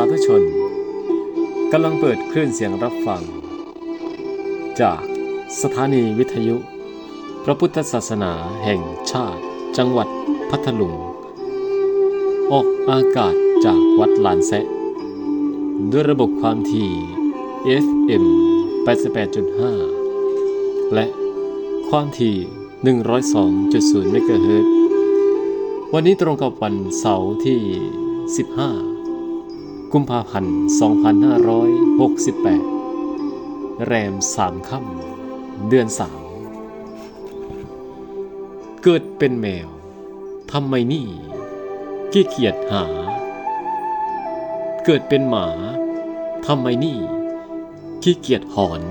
าธุชนกำลังเปิดคลื่นเสียงรับฟัง จากสถานีวิทยุ พระพุทธศาสนาแห่งชาติจังหวัดพัทลุง ออกอากาศจากวัดลานแซะ ด้วยระบบความถี่ FM 88.5 และความถี่ 102.0 เมกะเฮิรตซ์วันนี้ตรงกับวันเสาร์ที่ 15 กุมภาพันธ์ 2568 แรม3ค่ำ เดือน3เกิดเป็นแมว ทำไมนี่ขี้เกียจหา เกิดเป็นหมา ทำไมนี่ขี้เกียจหอน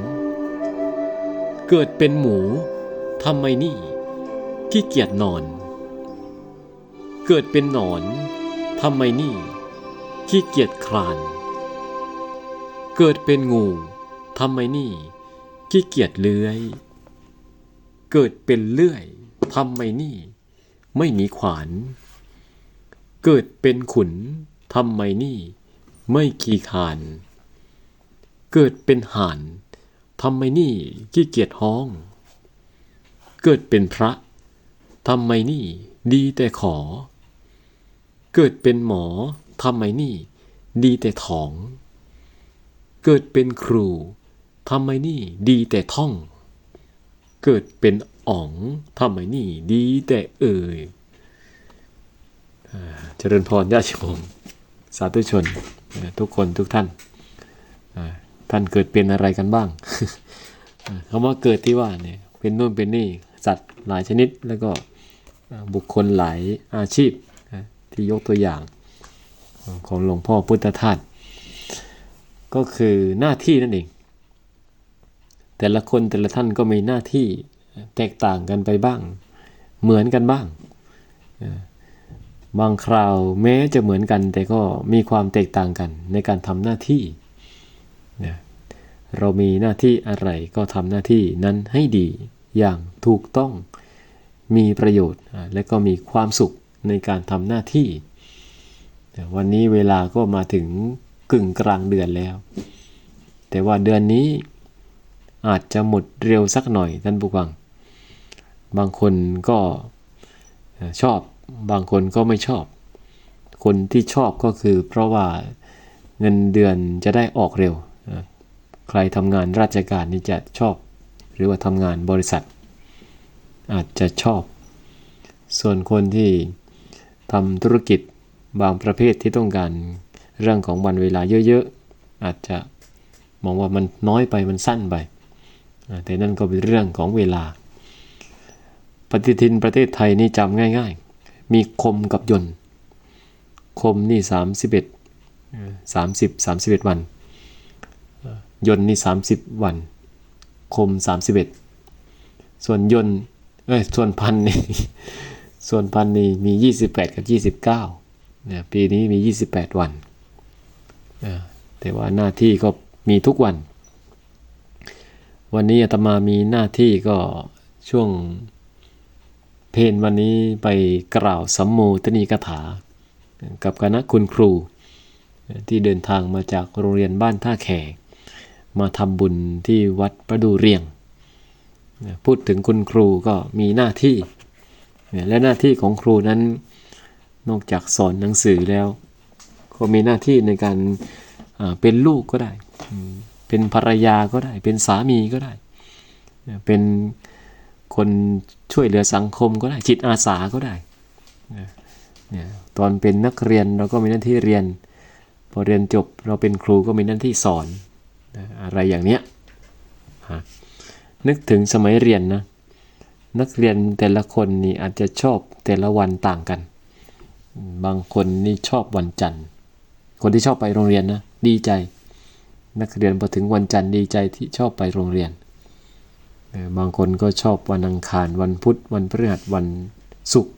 เกิดเป็นหมู ทำไมนี่ขี้เกียจนอน เกิดเป็นหนอน ทำไมนี่ ขี้เกียจคลาน เกิดเป็นงูทำไมนี่ ขี้เกียจเลื้อย เกิดเป็นเลื่อยทำไมนี่ ไม่มีขวาน เกิดเป็นขุนทำไมนี่ ไม่ขี้คาน เกิดเป็นห่านทำไมนี่ขี้เกียจห้อง เกิดเป็นพระทำไมนี่ ดีแต่ขอ เกิดเป็นหมอ ทำไมนี่ ดีแต่ถอง เกิดเป็นครูทำไมนี่ ดีแต่ท่อง เกิดเป็นอ๋องทำไมนี่ ดีแต่เอ่ยอาเจริญพรญาติโยมสาธุชน ทุกคนทุกท่านท่านเกิดเป็นอะไรกันบ้างอ่าคำว่าเกิดที่ว่าเนี่ยเป็นนู่นเป็นนี่สัตว์หลายชนิดแล้วก็บุคคลหลายอาชีพที่ยกตัวอย่าง ของหลวงพ่อพุทธทาสก็คือหน้าที่นั่นเอง แต่ละคนแต่ละท่านก็มีหน้าที่แตกต่างกันไปบ้าง เหมือนกันบ้าง บางคราวแม้จะเหมือนกัน แต่ก็มีความแตกต่างกันในการทำหน้าที่นะเรามีหน้าที่อะไรก็ทำหน้าที่นั้นให้ดีอย่างถูกต้องมีประโยชน์และก็มีความสุขในการทำหน้าที่ แต่วันนี้เวลาก็มาถึงกึ่งกลางเดือนแล้ว แต่ว่าเดือนนี้อาจจะหมดเร็วสักหน่อยท่านผู้ฟัง บางคนก็ชอบบางคนก็ไม่ชอบ คนที่ชอบก็คือเพราะว่าเงินเดือนจะได้ออกเร็ว ใครทำงานราชการนี่จะชอบ หรือว่าทำงานบริษัท อาจจะชอบ ส่วนคนที่ทำธุรกิจ บางประเภทที่ต้องการเรื่องของวันเวลาเยอะๆ อาจจะมองว่ามันน้อยไปมันสั้นไป แต่นั่นก็เป็นเรื่องของเวลา ปฏิทินประเทศไทยนี่จำง่าย ๆ มีคมกับยนต์ คมนี่สามสิบเอ็ดสามสิบสามสิบเอ็ดวัน ยนต์นี่สามสิบวัน คมสามสิบเอ็ดส่วนยนต์เอ้ยส่วนพันนี่ส่วนพันนี่มียี่สิบแปดกับยี่สิบเก้า นี่ยปีนี้มียี่สิบแปดวันอ่าแต่ว่าหน้าที่ก็มีทุกวัน วันนี้อาตมามีหน้าที่ก็ช่วงเพนวันนี้ไปกล่าวสัมโมทนีกถา กับคณะคุณครู ที่เดินทางมาจากโรงเรียนบ้านท่าแขกมาทำบุญที่วัดประดูเรียง พูดถึงคุณครูก็มีหน้าที่ และหน้าที่ของครูนั้น นอกจากสอนหนังสือแล้ว ก็มีหน้าที่ในการเป็นลูกก็ได้ เป็นภรรยาก็ได้ เป็นสามีก็ได้ เป็นคนช่วยเหลือสังคมก็ได้ จิตอาสาก็ได้เนี่ยตอนเป็นนักเรียนเราก็มีหน้าที่เรียน พอเรียนจบเราเป็นครูก็มีหน้าที่สอน อะไรอย่างเนี้ย นึกถึงสมัยเรียนนะ นักเรียนแต่ละคนนี่อาจจะชอบแต่ละวันต่างกัน บางคนนี่ชอบวันจันทร์ คนที่ชอบไปโรงเรียนนะดีใจ นักเรียนพอถึงวันจันทร์ดีใจที่ชอบไปโรงเรียน บางคนก็ชอบวันอังคารวันพุธวันพฤหัสวันศุกร์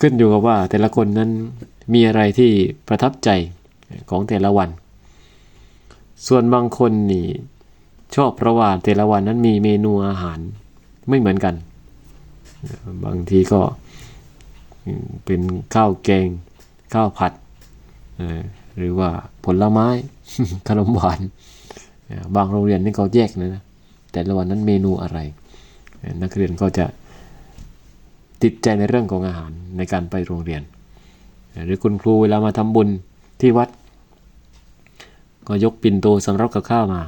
ขึ้นอยู่กับว่าแต่ละคนนั้นมีอะไรที่ประทับใจของแต่ละวัน ส่วนบางคนนี่ชอบเพราะว่าแต่ละวันนั้นมีเมนูอาหารไม่เหมือนกัน บางทีก็ เป็นข้าวแกง ข้าวผัด หรือว่าผลไม้ ขนมหวาน บางโรงเรียนนี่เขาแยกนะแต่ละวันนั้นเมนูอะไร นักเรียนก็จะติดใจในเรื่องของอาหารในการไปโรงเรียน หรือคุณครูเวลามาทำบุญที่วัด ก็ยกปิ่นโตสำรับกับข้าวมา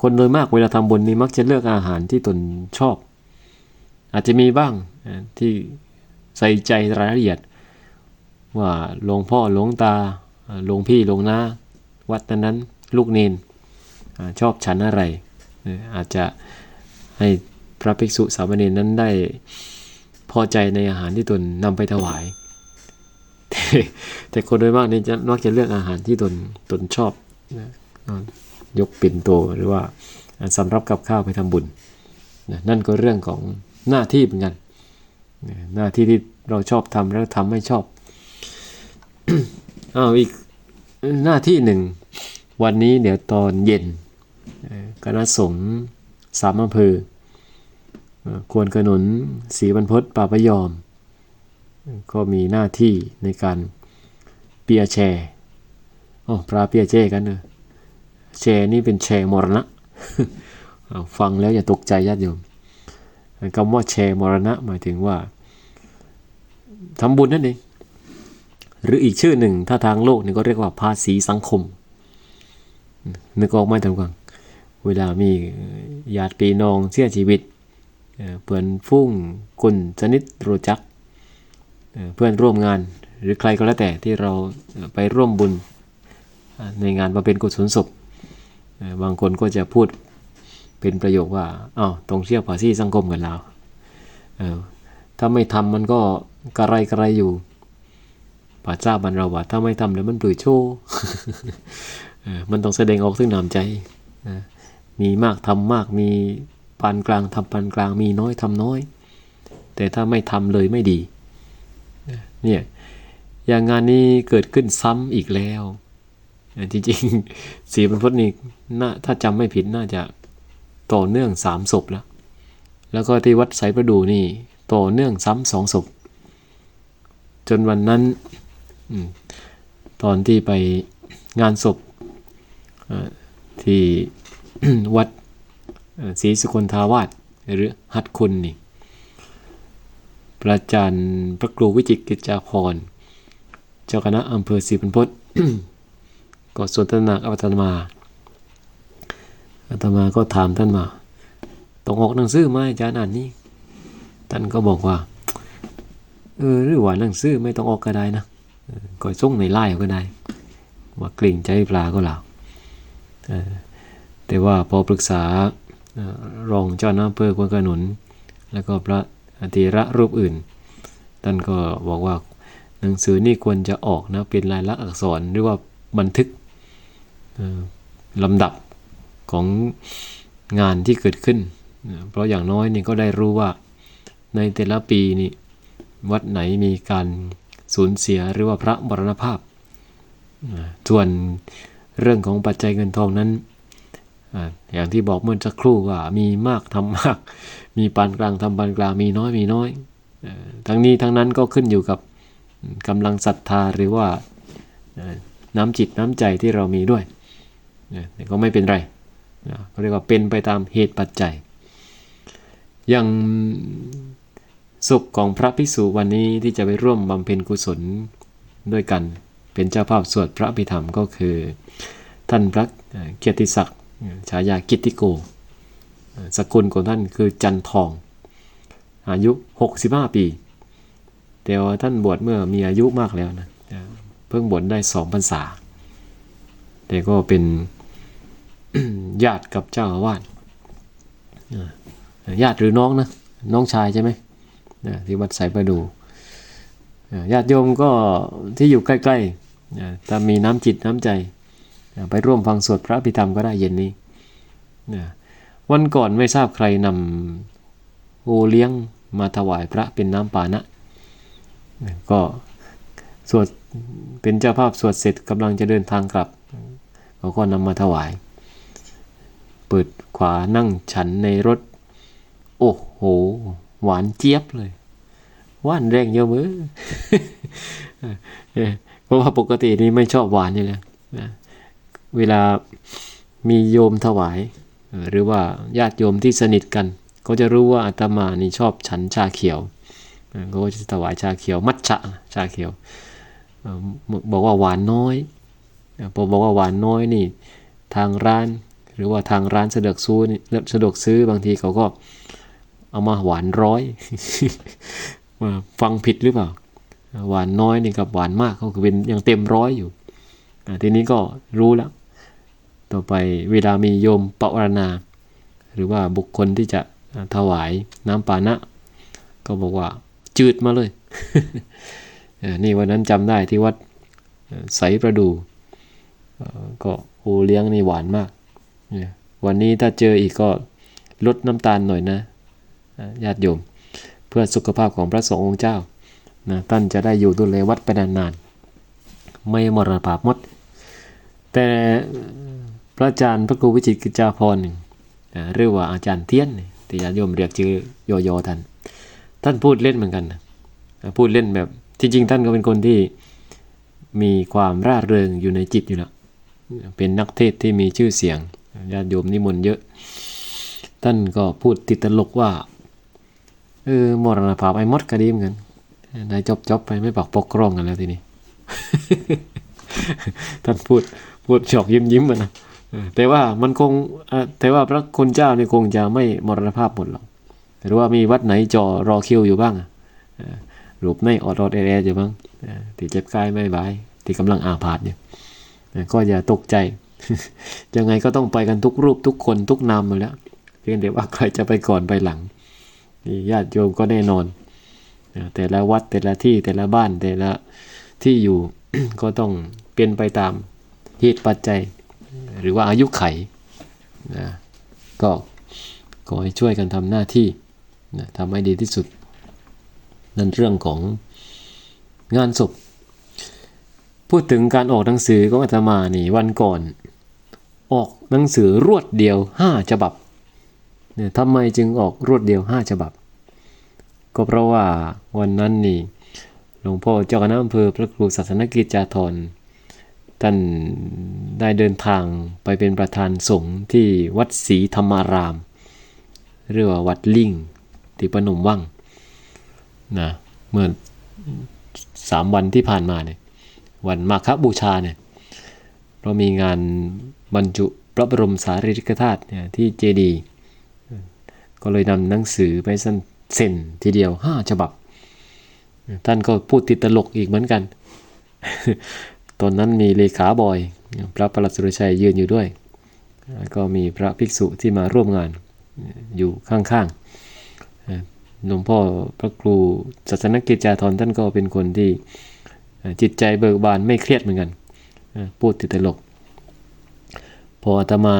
คนโดยมากเวลาทำบุญนี่มักจะเลือกอาหารที่ตนชอบ อาจจะมีบ้างที่ ใส่ใจรายละเอียด ว่าหลวงพ่อหลวงตาหลวงพี่หลวงนาวัดนั้นลูกเนนชอบฉันอะไร อาจจะให้พระภิกษุสามเณรนั้นได้พอใจในอาหารที่ตนนำไปถวาย แต่คนโดยมากนี่จะมักจะเลือกอาหารที่ตนตนชอบนะยกปิ่นโตหรือว่าสำรับกับข้าวไปทำบุญนะนั่นก็เรื่องของหน้าที่เหมือนกัน หน้าที่ที่เราชอบทำแล้วทำไม่ชอบอ้าวอีกหน้าที่หนึ่ง วันนี้เดี๋ยวตอนเย็นคณะสงฆ์สามอำเภอเอ่อควรขนุนศรีบรรพตป่าพยอม ก็มีหน้าที่ในการเปียแชร์อ๋อปลาเปียเจกันเนอะแชร์นี่เป็นแชร์มรณะฟังแล้วอย่าตกใจญาติโยม คำว่าแชร์มรณะหมายถึงว่าทำบุญนั่นเอง หรืออีกชื่อหนึ่ง ถ้าทางโลกนี่ก็เรียกว่าภาษีสังคมนึกออกไหมท่านผู้ฟังเวลามีญาติพี่น้องเสียชีวิตเพื่อนฟุ้งกุนสนิทรู้จักเพื่อนร่วมงานหรือใครก็แล้วแต่ที่เราไปร่วมบุญในงานมาเป็นกุศลศพบางคนก็จะพูด เป็นประโยคว่าอ้าวต้องเชื่อภาษีสังคมกันแล้วเอ่อถ้าไม่ทำมันก็กระไรกระไรอยู่ป่าจ้าบันเราว่าถ้าไม่ทำแล้วมันปลุยโชว์เออมันต้องแสดงออกถึงน้ำใจนะมีมากทำมากมีปานกลางทำปานกลางมีน้อยทำน้อย แต่ถ้าไม่ทำเลยไม่ดีเนี่ยอย่างงานนี้เกิดขึ้นซ้ำอีกแล้วจริงๆสีบรรพตนี่น่าถ้าจำไม่ผิดน่าจะ ต่อเนื่องสามศพแล้ว แล้วก็ที่วัดไสประดูนี่ต่อเนื่องซ้ำสองศพ จนวันนั้นตอนที่ไปงานศพที่วัดศรีสุคนทาวาสหรือหัดคุณนี่พระอาจารย์พระครูวิจิตรกิจจาพร เจ้าคณะอำเภอศรีบรรพตก็สนทนากับอาตมา อาตมาก็ถามท่านมาต้องออกหนังสือไหมอาจารย์อ่านนี้ ท่านก็บอกว่า เออหรือว่าหนังสือไม่ต้องออกก็ได้นะเออก็ส่งในไลน์ก็ได้ว่าเกรงใจปลาก็แล้วแต่ว่าพอปรึกษารองเจ้าหน้าอำเภอควรขนุน แล้วก็พระอธิระรูปอื่น ท่านก็บอกว่าหนังสือนี่ควรจะออกนะเป็นลายลักษณ์อักษรหรือว่าบันทึกลำดับ ของงานที่เกิดขึ้น เพราะอย่างน้อยนี่ก็ได้รู้ว่าในแต่ละปีนี่วัดไหนมีการสูญเสียหรือว่าพระมรณภาพ ส่วนเรื่องของปัจจัยเงินทองนั้นอย่างที่บอกเมื่อสักครู่ว่ามีมากทำมาก มีปานกลางทำปานกลางมีน้อยมีน้อยทั้งนี้ทั้งนั้นก็ขึ้นอยู่กับกำลังศรัทธาหรือว่าน้ำจิตน้ำใจที่เรามีด้วยก็ไม่เป็นไร เขาเรียกว่าเป็นไปตามเหตุปัจจัย อย่างศพของพระภิกษุวันนี้ที่จะไปร่วมบำเพ็ญกุศลด้วยกัน เป็นเจ้าภาพสวดพระพิธรรมก็คือ ท่านพระเกียรติศักดิ์ฉายากิตติโก สกุลของท่านคือจันทอง อายุ 65 ปี แต่ว่าท่านบวชเมื่อมีอายุมากแล้วนะเอ่อเพิ่งบวชได้สองพรรษา แต่ก็เป็น ญาติกับเจ้าอาวาสญาติหรือน้องนะน้องชายใช่ไหมที่วัดสายประดูญาติโยมก็ที่อยู่ใกล้ๆถ้ามีน้ำจิตน้ำใจ ไปร่วมฟังสวดพระพิธรรมก็ได้เย็นนี้ วันก่อนไม่ทราบใครนำโอเลี้ยงมาถวายพระเป็นน้ำปานะ ก็สวดเป็นเจ้าภาพสวดเสร็จกำลังจะเดินทางกลับเขาก็นำมาถวาย เปิดขวานั่งฉันในรถ โอ้โห หวานเจี๊ยบเลยหวานแรงเยอะมือเออเพราะว่าปกตินี่ไม่ชอบหวานอยู่แล้วนะเวลามีโยมถวาย หรือว่าญาติโยมที่สนิทกันก็จะรู้ว่าอาตมานี่ชอบฉันชาเขียวเอ่อก็จะถวายชาเขียวมัทฉะชาเขียวบอกว่าหวานน้อยพอบอกว่าหวานน้อยนี่ ทางร้าน หรือว่าทางร้านสะดวกซื้อสะดวกซื้อบางทีเขาก็เอามาหวานร้อยว่าฟังผิดหรือเปล่า หวานน้อยนี่กับหวานมากเขาคือเป็นยังเต็มร้อยอยู่ทีนี้ก็รู้แล้ว ต่อไปเวลามีโยมปวารณา หรือว่าบุคคลที่จะถวายน้ำปานะ ก็บอกว่าจืดมาเลยนี่วันนั้นจำได้ที่วัดใสประดูก็โอเลี้ยงนี่หวานมาก วันนี้ถ้าเจออีกก็ลดน้ำตาลหน่อยนะญาติโยม เพื่อสุขภาพของพระสงฆ์องค์เจ้านะท่านจะได้อยู่ดูแลวัดไปนานๆ ไม่มรณภาพมด แต่พระอาจารย์พระครูวิจิตกิจจาพรนี่อ่าเรียกว่าอาจารย์เทียนที่ญาติโยมเรียกชื่อโยๆท่านท่านพูดเล่นเหมือนกันนะพูดเล่นแบบที่จริงท่านก็เป็นคนที่มีความร่าเริงอยู่ในจิตอยู่แล้วเป็นนักเทศที่มีชื่อเสียง ญาติโยมนิมนต์เยอะ ท่านก็พูดติดตลกว่าเออมรณภาพไอ้มดก็ดีเหมือนกันได้จบจบไปไม่ปากปกครองกันแล้วทีนี้ท่านพูดพูดหยอกยิ้มยิ้มมันะแต่ว่ามันคงแต่ว่าพระคุณเจ้านี่คงจะไม่มรณภาพหมดหรอกหรือว่ามีวัดไหนจอรอคิวอยู่บ้างอะเออรูปในออดอดแอร์อยู่บ้างที่เจ็บกายไม่บายที่กำลังอาพาธอยู่ก็อย่าตกใจ ยังไงก็ต้องไปกันทุกรูปทุกคนทุกนามหมดแล้ว เพียงแต่ว่าใครจะไปก่อนไปหลังญาติโยมก็แน่นอน แต่ละวัดแต่ละที่แต่ละบ้านแต่ละที่อยู่ก็ต้องเป็นไปตามเหตุปัจจัย หรือว่าอายุไขนะก็ขอให้ช่วยกันทำหน้าที่นะทำให้ดีที่สุด นั่นเรื่องของงานศพ พูดถึงการออกหนังสือของอาตมานี่วันก่อน ออกหนังสือรวดเดียว 5 ฉบับเนี่ยทำไมจึงออกรวดเดียว 5 ฉบับ ก็เพราะว่าวันนั้นนี่หลวงพ่อเจ้าคณะอำเภอพระครูศาสนกิจจาธรท่านได้เดินทางไปเป็นประธานสงฆ์ที่วัดศรีธรรมาราม เรียกว่าวัดลิงที่ปนมว่างนะเมื่อสามวันที่ผ่านมาเนี่ยวันมาคบูชาเนี่ย รามีงานบรรจุพระบรมสารีริกธาตุเนี่ยที่เจดีย์ก็เลยนำหนังสือไปสั้นเซ็นทีเดียวห้าฉบับ ท่านก็พูดติดตลกอีกเหมือนกัน ตอนนั้นมีเลขาบอย พระประหลัดสุรชัยยืนอยู่ด้วย ก็มีพระภิกษุที่มาร่วมงานอยู่ข้างๆหลวงพ่อพระครูศาสนกิจจาธรท่านก็เป็นคนที่จิตใจเบิกบานไม่เครียดเหมือนกัน พูดติดตลก พออาตมา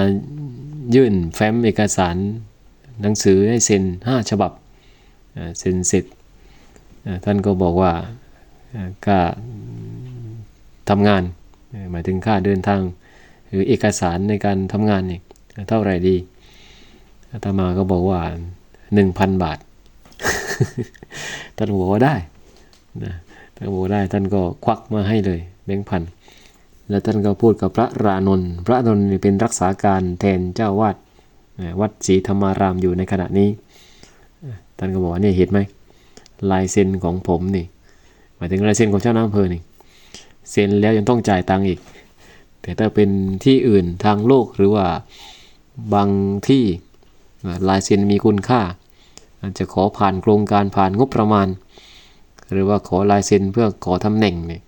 ยื่นแฟ้มเอกสารหนังสือให้เซ็นห้าฉบับเซ็นเสร็จท่านก็บอกว่าอ่าค่าทำงานหมายถึงค่าเดินทาง หรือเอกสารในการทำงานนี่เท่าไหร่ดีอาตมาก็บอกว่า 1,000 บาท ท่านบอกว่าได้นะท่านบอกว่าได้ท่านก็ควักมาให้เลยแบงค์พัน แล้วท่านก็พูดกับพระรานนท์พระรานนท์เป็นรักษาการแทนเจ้าวาดวัดศรีธรรมารามอยู่ในขณะนี้ท่านก็บอกว่านี่เห็นไหมลายเซ็นของผมนี่หมายถึงลายเซ็นของเจ้าหน้าอำเภอนี่เซ็นแล้วยังต้องจ่ายตังค์อีก แต่ถ้าเป็นที่อื่นทางโลกหรือว่าบางที่ลายเซ็นมีคุณค่าอาจจะขอผ่านโครงการผ่านงบประมาณ หรือว่าขอลายเซ็นเพื่อขอตำแหน่งเนี่ย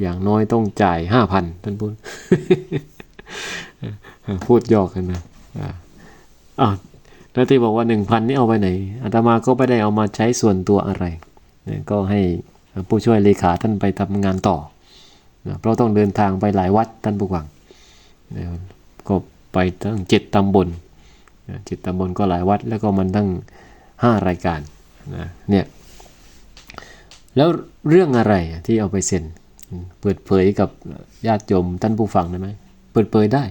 อย่างน้อยต้องจ่ายห้าพันท่านพูดพูดยอกกันนะอ่าอ้าวแล้วที่บอกว่าหนึ่งพันนี่เอาไปไหนอาตมาก็ไม่ได้เอามาใช้ส่วนตัวอะไรก็ให้ผู้ช่วยเลขาท่านไปทำงานต่อนะเพราะต้องเดินทางไปหลายวัดท่านผู้ฟังนะก็ไปตั้งเจ็ดตำบลเจ็ดตำบลก็หลายวัด แล้วก็มันตั้งห้ารายการนะเนี่ยแล้วเรื่องอะไรที่เอาไปเซ็น เปิดเผยกับญาติโยมท่านผู้ฟังได้ไหมเปิดเผยได้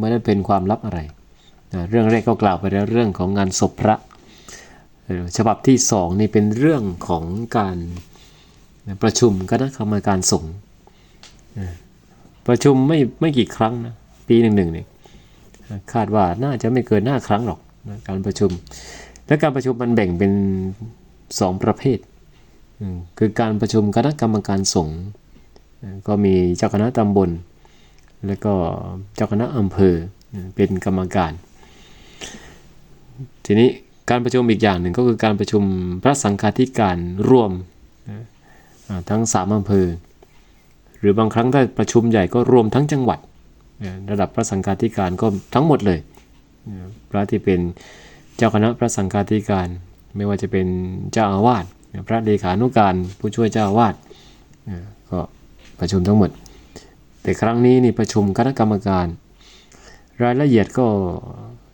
ไม่ได้เป็นความลับอะไรนะเรื่องแรกก็กล่าวไปแล้วเรื่องของงานศพพระ ฉบับที่สองนี่เป็นเรื่องของการประชุมคณะกรรมการสงฆ์ประชุมไม่ไม่กี่ครั้งนะปีหนึ่งหนึ่งเนี่ยคาดว่าน่าจะไม่เกินหน้าครั้งหรอกนะการประชุม และการประชุมมันแบ่งเป็นสองประเภทคือการประชุมคณะกรรมการสงฆ์ ก็มีเจ้าคณะตำบล แล้วก็เจ้าคณะอำเภอเป็นกรรมการ ทีนี้การประชุมอีกอย่างหนึ่งก็คือการประชุมพระสังฆาธิการร่วมทั้งสามอำเภอ หรือบางครั้งถ้าประชุมใหญ่ก็รวมทั้งจังหวัด ระดับพระสังฆาธิการก็ทั้งหมดเลย พระที่เป็นเจ้าคณะพระสังฆาธิการ ไม่ว่าจะเป็นเจ้าอาวาสพระเลขานุการผู้ช่วยเจ้าอาวาสก็ ประชุมทั้งหมด แต่ครั้งนี้นี่ประชุมคณะกรรมการ รายละเอียดก็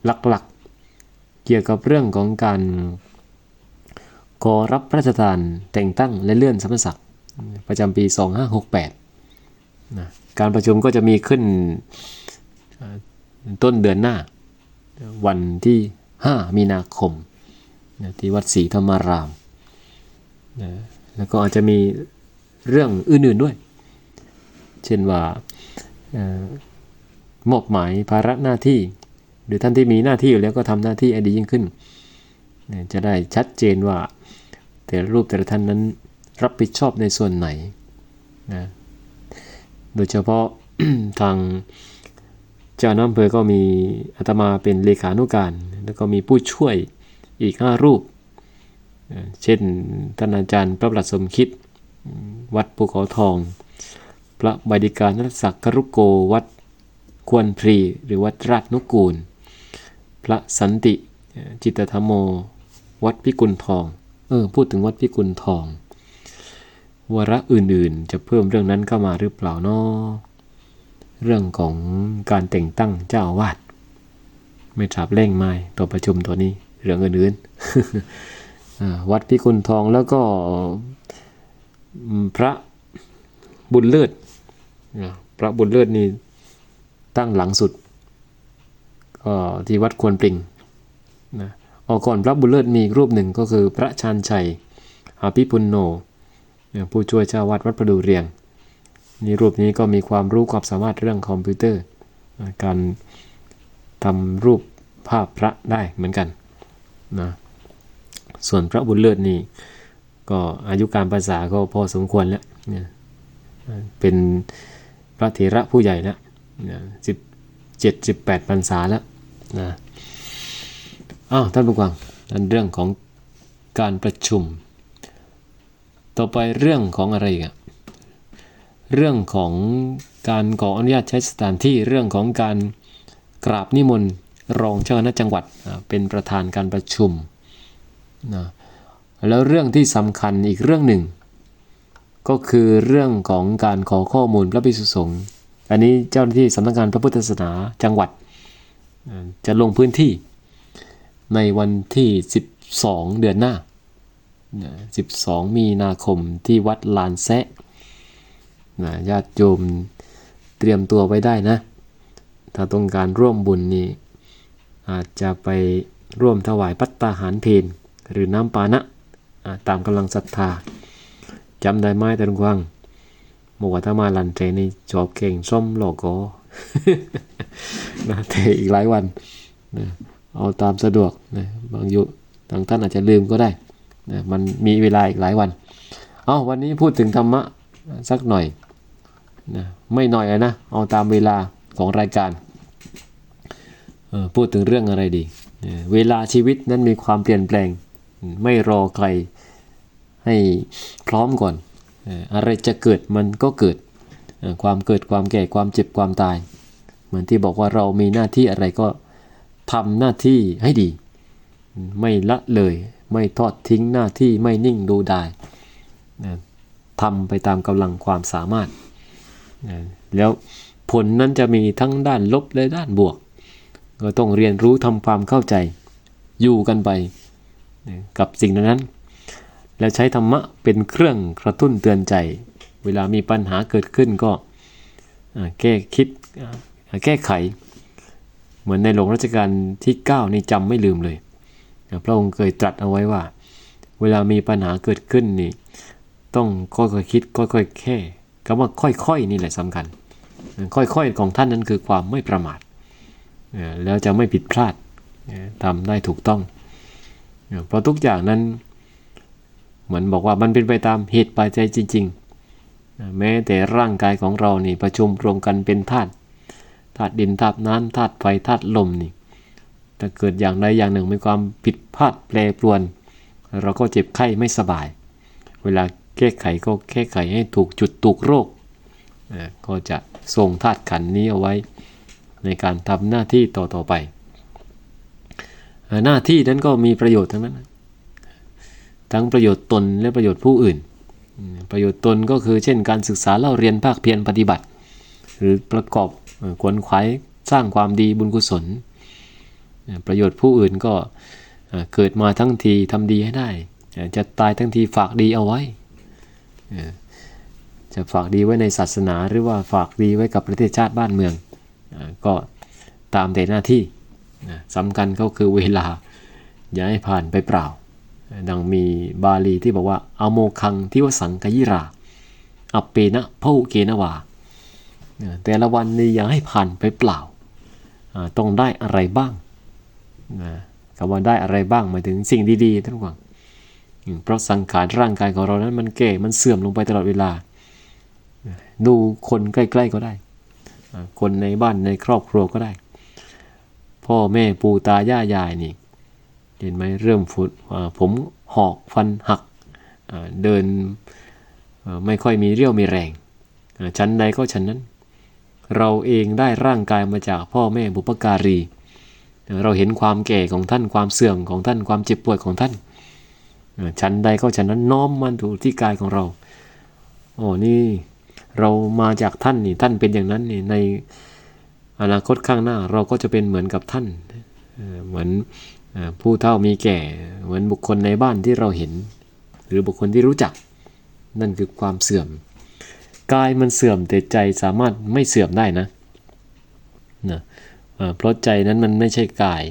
หลักๆ เกี่ยวกับเรื่องของการขอรับพระราชทานแต่งตั้งและเลื่อนสมณศักดิ์ประจำปี 2568นะการประชุมก็จะมีขึ้นต้นเดือนหน้า วันที่ 5 มีนาคมนะที่วัดศรีธรรมารามนะแล้วก็อาจจะมีเรื่องอื่นๆด้วย เช่นว่ามอบหมายภาระหน้าที่ หรือท่านที่มีหน้าที่อยู่แล้วก็ทำหน้าที่ให้ดียิ่งขึ้น จะได้ชัดเจนว่าแต่ละรูปแต่ละท่านนั้นรับผิดชอบในส่วนไหนนะโดยเฉพาะทางเจ้าหน้าอำเภอก็มีอาตมาเป็นเลขานุการ แล้วก็มีผู้ช่วยอีก 5 รูป เช่นท่านอาจารย์พระประหลัดสมคิด วัดภูเขาทอง ระบดิการนัศักครุโกวัดควรพรีหรือวัดราชนุกูล พระสันติจิตธรรมโม วัดพิกุลทอง เออพูดถึงวัดพิกุลทอง วระอื่นๆ จะเพิ่มเรื่องนั้นเข้ามาหรือเปล่าเนาะเรื่องของการแต่งตั้งเจ้าอาวาสไม่ทราบเร่งไม้ต่อประชุมตัวนี้เรื่องอื่นๆวัดพิกุลทองแล้วก็พระบุญเลิศอ่า พระบุญเลิศนี่ตั้งหลังสุดก็ที่วัดควรปริงนะออกก่อนพระบุญเลิศมีรูปหนึ่งก็คือพระชานชัยอาภิปุณโน ผู้ช่วยเจ้าวัดวัดประดูเรียงนี่รูปนี้ก็มีความรู้ความสามารถเรื่องคอมพิวเตอร์ การทำรูปภาพพระได้เหมือนกันนะส่วนพระบุญเลิศนี่ก็อายุการภาษาก็พอสมควรแล้วเนี่ยเป็น พระเถระผู้ใหญ่แล้วสิบเจ็ดสิบแปดพรรษาแล้วนะอ้าวท่านผู้ฟังนั่นเรื่องของการประชุม ต่อไปเรื่องของอะไรอีกอะเรื่องของการขออนุญาตใช้สถานที่เรื่องของการกราบนิมนต์รองเจ้าคณะจังหวัดเป็นประธานการประชุมนะแล้วเรื่องที่สำคัญอีกเรื่องหนึ่ง ก็คือเรื่องของการขอข้อมูลพระภิกษุสงฆ์อันนี้เจ้าหน้าที่สำนักงานพระพุทธศาสนาจังหวัด จะลงพื้นที่ในวันที่ 12 เดือนหน้า 12 มีนาคมที่วัดลานแซะญาติโยมเตรียมตัวไว้ได้นะ ถ้าต้องการร่วมบุญนี่อาจจะไปร่วมถวายปัตตาหารเพนหรือน้ำปานะ ตามกำลังศรัทธา จำได้ไหมแต่ลุงกวางบอกว่าถ้ามาลันเจนี่จอบเก่งส้มโลโก้นะแต่อีกหลายวันนะเอาตามสะดวกนะบางยุบางท่านอาจจะลืมก็ได้นะมันมีเวลาอีกหลายวัน เอาวันนี้พูดถึงธรรมะสักหน่อยนะไม่หน่อยนะ เอาตามเวลาของรายการ พูดถึงเรื่องอะไรดี เวลาชีวิตนั้นมีความเปลี่ยนแปลง ไม่รอใคร ให้พร้อมก่อน อะไรจะเกิดมันก็เกิด ความเกิดความแก่ความเจ็บความตาย เหมือนที่บอกว่าเรามีหน้าที่อะไรก็ทำหน้าที่ให้ดี ไม่ละเลย ไม่ทอดทิ้งหน้าที่ไม่นิ่งดูดายทำไปตามกำลังความสามารถ แล้วผลนั้นจะมีทั้งด้านลบและด้านบวก ก็ต้องเรียนรู้ทำความเข้าใจ อยู่กันไปกับสิ่งนั้น แล้วใช้ธรรมะเป็นเครื่องกระตุ้นเตือนใจ เวลามีปัญหาเกิดขึ้นก็แก้คิดแก้ไข เหมือนในหลวงรัชกาลที่9นี่จำไม่ลืมเลยพระองค์เคยตรัสเอาไว้ว่า เวลามีปัญหาเกิดขึ้นนี่ต้องค่อยๆคิดค่อยๆแค่คำว่าค่อยๆนี่แหละสำคัญ ค่อยๆของท่านนั้นคือความไม่ประมาทแล้วจะไม่ผิดพลาดทำได้ถูกต้อง เพราะทุกอย่างนั้น เหมือนบอกว่ามันเป็นไปตามเหตุปัจจัยจริง ๆ แม้แต่ร่างกายของเรานี่ประชุมรวมกันเป็นธาตุธาตุดินธาตุน้ำธาตุไฟธาตุลมนี่ถ้าเกิดอย่างใดอย่างหนึ่งมีความผิดพลาดแปรปรวน เราก็เจ็บไข้ไม่สบาย เวลาแก้ไขก็แก้ไขให้ถูกจุดถูกโรคก็จะส่งธาตุขันนี้เอาไว้ ในการทำหน้าที่ต่อต่อไป หน้าที่นั้นก็มีประโยชน์ทั้งนั้น ทั้งประโยชน์ตนและประโยชน์ผู้อื่น ประโยชน์ตนก็คือเช่นการศึกษาเล่าเรียนภาคเพียรปฏิบัติ หรือประกอบขวนขวายสร้างความดีบุญกุศล ประโยชน์ผู้อื่นก็เกิดมาทั้งทีทำดีให้ได้ จะตายทั้งทีฝากดีเอาไว้ จะฝากดีไว้ในศาสนาหรือว่าฝากดีไว้กับประเทศชาติบ้านเมือง ก็ตามแต่หน้าที่สำคัญก็คือเวลา อย่าให้ผ่านไปเปล่า ดังมีบาลีที่บอกว่าอโมคังทิวสังกยิรา อัปเปนะพหุเกนวา แต่ละวันนี้อย่าให้ผ่านไปเปล่า ต้องได้อะไรบ้างนะคำว่าได้อะไรบ้างหมายถึงสิ่งดีๆท่านผู้ฟังเพราะสังขารร่างกายของเรานั้นมันแก่ มันเสื่อมลงไปตลอดเวลา ดูคนใกล้ๆก็ได้ คนในบ้านในครอบครัวก็ได้ พ่อแม่ปู่ตายายายนี่ เห็นไหมเริ่มฟุดผมหอกฟันหักเดินไม่ค่อยมีเรี่ยวมีแรงชั้นใดก็ชั้นนั้น เราเองได้ร่างกายมาจากพ่อแม่บุปการี เราเห็นความแก่ของท่านความเสื่อมของท่านความเจ็บป่วยของท่านชั้นใดก็ชั้นนั้นน้อมมันถูกที่กายของเราโอ้นี่เรามาจากท่านนี่ท่านเป็นอย่างนั้นนี่ในอนาคตข้างหน้าเราก็จะเป็นเหมือนกับท่านเหมือน ผู้เฒ่ามีแก่ เหมือนบุคคลในบ้านที่เราเห็น หรือบุคคลที่รู้จัก นั่นคือความเสื่อม กายมันเสื่อมแต่ใจสามารถไม่เสื่อมได้นะนะเพราะใจนั้นมันไม่ใช่กาย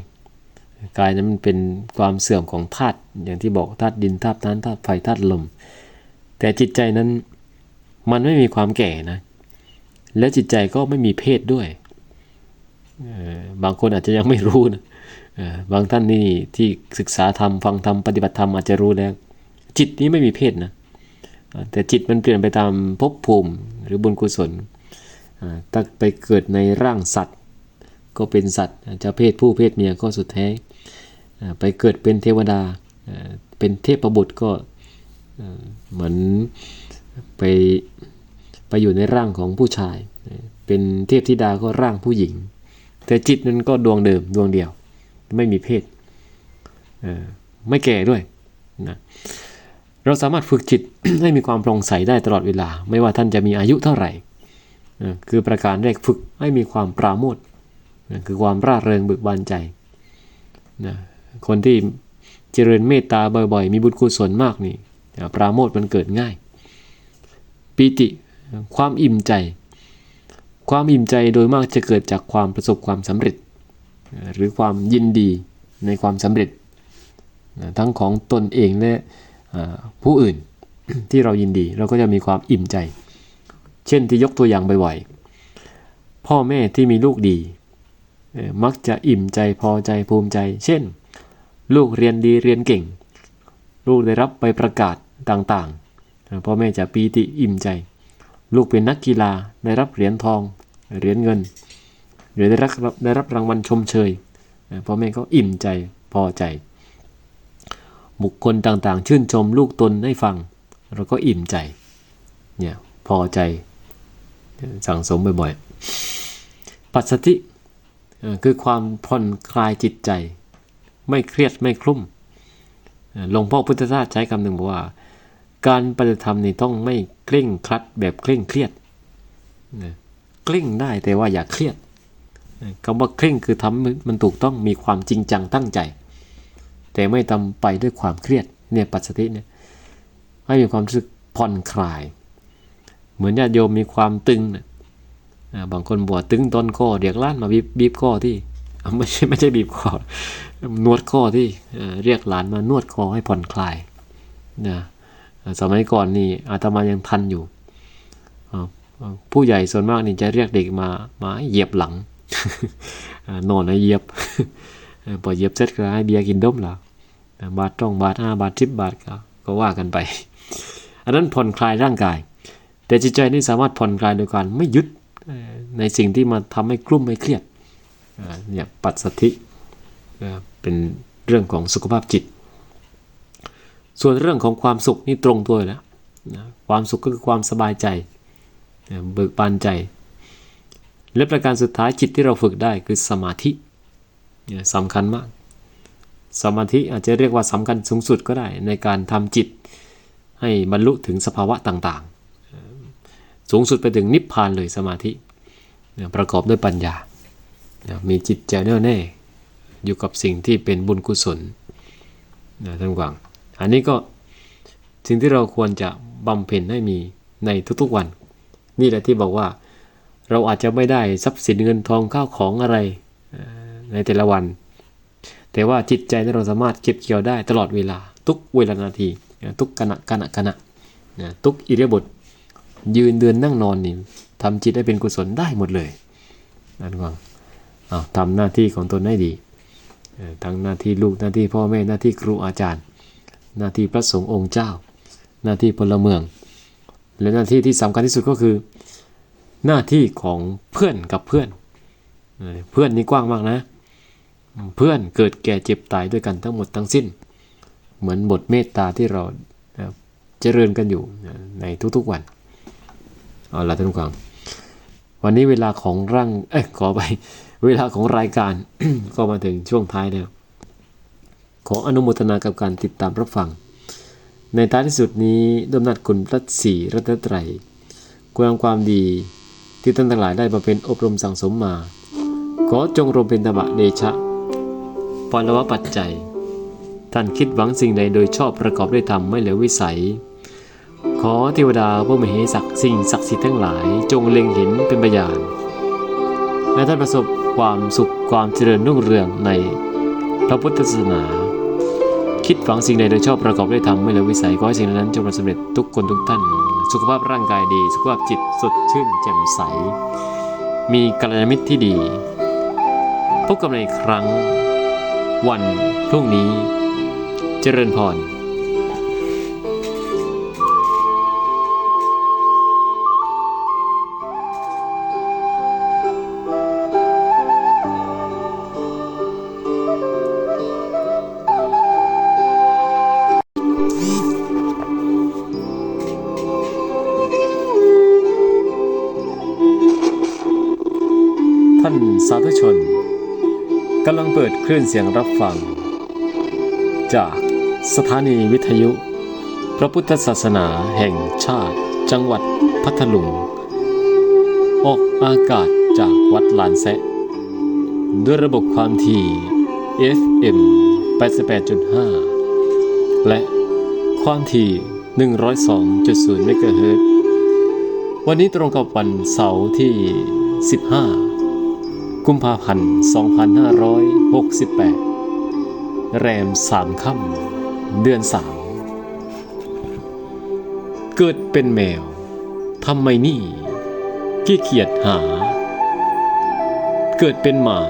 กายนั้นมันเป็นความเสื่อมของธาตุอย่างที่บอกธาตุดินธาตุน้ำธาตุไฟธาตุลม แต่จิตใจนั้นมันไม่มีความแก่นะ และจิตใจก็ไม่มีเพศด้วย บางคนอาจจะยังไม่รู้นะ บางท่านนี่ที่ศึกษาธรรมฟังธรรมปฏิบัติธรรมอาจจะรู้แล้ว จิตนี้ไม่มีเพศนะแต่จิตมันเปลี่ยนไปตามภพภูมิหรือบุญกุศลถ้าไปเกิดในร่างสัตว์ ก็เป็นสัตว์จะเพศผู้เพศเมียก็สุดแท้ไปเกิดเป็นเทวดาเป็นเทพบุตรก็เหมือนไปไปอยู่ในร่างของผู้ชาย เป็นเทพธิดาก็ร่างผู้หญิง แต่จิตนั้นก็ดวงเดิมดวงเดียว ไม่มีเพศเออไม่แก่ด้วยนะเราสามารถฝึกจิตให้มีความโปร่งใสได้ตลอดเวลา ไม่ว่าท่านจะมีอายุเท่าไหร่คือประการแรกฝึกให้มีความปราโมทคือความร่าเริงเบิกบานใจนะคนที่เจริญเมตตาบ่อยๆ มีบุญกุศลมากนี่ปราโมทมันเกิดง่ายปีติความอิ่มใจ ความอิ่มใจโดยมากจะเกิดจากความประสบความสำเร็จ หรือความยินดีในความสำเร็จ ทั้งของตนเองและผู้อื่นที่เรายินดีเราก็จะมีความอิ่มใจ เช่นที่ยกตัวอย่างบ่อยๆพ่อแม่ที่มีลูกดี มักจะอิ่มใจพอใจภูมิใจ เช่น ลูกเรียนดีเรียนเก่ง ลูกได้รับใบประกาศต่างๆพ่อแม่จะปีติอิ่มใจ ลูกเป็นนักกีฬาได้รับเหรียญทองเหรียญเงิน หรือได้รับได้รับรางวัลชมเชยพ่อแม่ก็อิ่มใจพอใจ บุคคลต่างๆ ชื่นชมลูกตนให้ฟัง เราก็อิ่มใจเนี่ยพอใจสั่งสมบ่อยๆ ปัสสติคือความผ่อนคลายจิตใจ ไม่เครียดไม่คลุ้มหลวงพ่อพุทธทาสใช้คำหนึ่งบอกว่า การปฏิธรรมนี่ต้องไม่เคร่งครัดแบบเคร่งเครียดเคร่งได้แต่ว่าอย่าเครียด คำว่าเคร่งคือทำมันถูกต้องมีความจริงจังตั้งใจ แต่ไม่ทำไปด้วยความเครียดเนี่ยปัสสติเนี่ยให้มีความรู้สึกผ่อนคลาย เหมือนญาติโยมมีความตึงนะอ่าบางคนบวชตึงต้นข้อเรียกล้านมาบีบบีบข้อที่ไม่ใช่ไม่ใช่บีบข้อนวดข้อที่เรียกหลานมานวดคอให้ผ่อนคลายนะสมัยก่อนนี่อาตมายังทันอยู่ ผู้ใหญ่ส่วนมากนี่จะเรียกเด็กมามาเหยียบหลัง นอนให้เยียบเออพอเยียบเสร็จก็ให้เบียร์กินดมแล้วบาทต้องบาทห้าบาทสิบบาทก็ก็ว่ากันไป อันนั้นผ่อนคลายร่างกาย แต่จิตใจนี่สามารถผ่อนคลายโดยการไม่ยึดในสิ่งที่มาทำให้กลุ้มให้เครียดเนี่ยปัสสธิเป็นเรื่องของสุขภาพจิต ส่วนเรื่องของความสุขนี่ตรงตัวแล้วความสุขก็คือความสบายใจ เบิกบานใจ และประการสุดท้ายจิตที่เราฝึกได้คือสมาธิเนี่ยสำคัญมาก สมาธิอาจจะเรียกว่าสำคัญสูงสุดก็ได้ ในการทำจิตให้บรรลุถึงสภาวะต่างๆ สูงสุดไปถึงนิพพานเลยสมาธิเนี่ยประกอบด้วยปัญญาเนี่ยมีจิตใจแน่วแน่ อยู่กับสิ่งที่เป็นบุญกุศลนะท่านผู้ฟังอันนี้ก็สิ่งที่เราควรจะบำเพ็ญให้มีในทุกๆวัน นี่แหละที่บอกว่า เราอาจจะไม่ได้ทรัพย์สินเงินทองข้าวของอะไรในแต่ละวัน แต่ว่าจิตใจที่เราสามารถเก็บเกี่ยวได้ตลอดเวลา ทุกเวลานาทีทุกขณะขณะขณะทุกอิริยาบถยืนเดินนั่งนอนนี่ทำจิตให้เป็นกุศลได้หมดเลยนั่นก่อนเอาทำหน้าที่ของตนให้ดีทั้งหน้าที่ลูกหน้าที่พ่อแม่หน้าที่ครูอาจารย์ หน้าที่พระสงฆ์องค์เจ้า หน้าที่พลเมือง และหน้าที่ที่สำคัญที่สุดก็คือ หน้าที่ของเพื่อนกับเพื่อน เพื่อนนี่กว้างมากนะ เพื่อนเกิดแก่เจ็บตายด้วยกันทั้งหมดทั้งสิ้น เหมือนบทเมตตาที่เราเอ่อเจริญกันอยู่ในทุกๆวันเอาละท่านผู้ฟังวันนี้เวลาของร่างเอ้ยขอไปเวลาของรายการ ก็มาถึงช่วงท้ายแล้วขออนุโมทนากับการติดตามรับฟัง ในท้ายที่สุดนี้ดมนัดคุณพระศรีรัตนตรัยความความดี ที่ท่านทั้งหลายได้มาเป็นอบรมสั่งสมมา ขอจงรวมเป็นตบะเดชะปรวปัจจัย ท่านคิดหวังสิ่งใดโดยชอบประกอบด้วยธรรมไม่เหลือวิสัย ขอเทวดาผู้มเหสักสิ่งศักดิ์สิทธิ์ทั้งหลาย จงเล็งเห็นเป็นพยานและท่านประสบความสุขความเจริญรุ่งเรืองในพระพุทธศาสนา คิดหวังสิ่งใดโดยชอบประกอบด้วยธรรมไม่เหลือวิสัย ขอให้สิ่งนั้นจงประสบเร็จทุกคนทุกท่าน สุขภาพร่างกายดี สุขภาพจิตสดชื่นแจ่มใส มีกัลยาณมิตรที่ดี พบกันในครั้ง วันพรุ่งนี้ เจริญพร ท่านสาธุชนกำลังเปิดคลื่นเสียงรับฟัง จากสถานีวิทยุ พระพุทธศาสนาแห่งชาติจังหวัดพัทลุง ออกอากาศจากวัดลานแซะด้วยระบบความถี่ FM 88.5 และความถี่ 102.0 เมกะเฮิรตซ์วันนี้ตรงกับวันเสาร์ที่ 15 กุมภาพันธ์ 2568 แรมสามค่ำเดือนสามเกิดเป็นแมว ทำไมนี่ขี้เกียจหา เกิดเป็นหมา